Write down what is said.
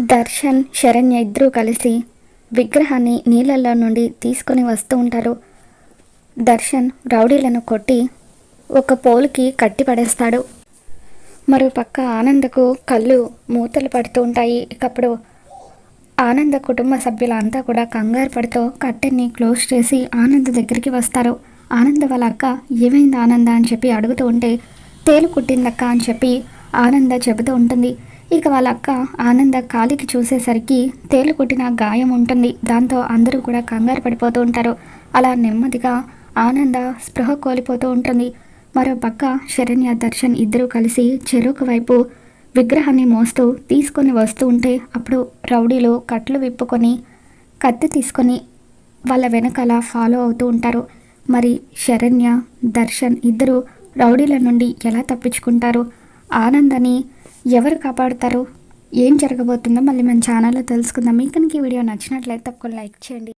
దర్శన్ శరణ్య ఇద్దరూ కలిసి విగ్రహాన్ని నీళ్ళల్లో నుండి తీసుకొని వస్తూ ఉంటారు. దర్శన్ రౌడీలను కొట్టి ఒక పోలుకి కట్టి పడేస్తాడు. మరో పక్క ఆనందకు కళ్ళు మూతలు పడుతూ ఉంటాయి. ఇకప్పుడు ఆనంద కుటుంబ సభ్యులంతా కూడా కంగారు పడుతూ కట్టెని క్లోజ్ చేసి ఆనంద్ దగ్గరికి వస్తారు. ఆనంద వాళ్ళ అక్క ఏమైంది ఆనంద? అని చెప్పి అడుగుతూ ఉంటే తేలు కుట్టిందక్క? అని చెప్పి ఆనంద చెబుతూ ఉంటుంది. ఇక వాళ్ళ అక్క ఆనంద కాలికి చూసేసరికి తేలు కొట్టిన గాయం ఉంటుంది. దాంతో అందరూ కూడా కంగారు పడిపోతూ ఉంటారు. అలా నెమ్మదిగా ఆనంద స్పృహ కోల్పోతూ ఉంటుంది. మరో పక్క శరణ్య దర్శన్ ఇద్దరూ కలిసి చెరుకు వైపు విగ్రహాన్ని మోస్తూ తీసుకొని వస్తూ ఉంటే అప్పుడు రౌడీలు కట్లు విప్పుకొని కత్తి తీసుకొని వాళ్ళ వెనకాల ఫాలో అవుతూ ఉంటారు. మరి శరణ్య దర్శన్ ఇద్దరు రౌడీల నుండి ఎలా తప్పించుకుంటారు? ఆనందని ఎవరు కాపాడుతారు? ఏం జరగబోతుందో మళ్ళీ మన ఛానల్లో తెలుసుకుందాం. మీకు ఈ వీడియో నచ్చినట్లయితే తప్పకుండా లైక్ చేయండి.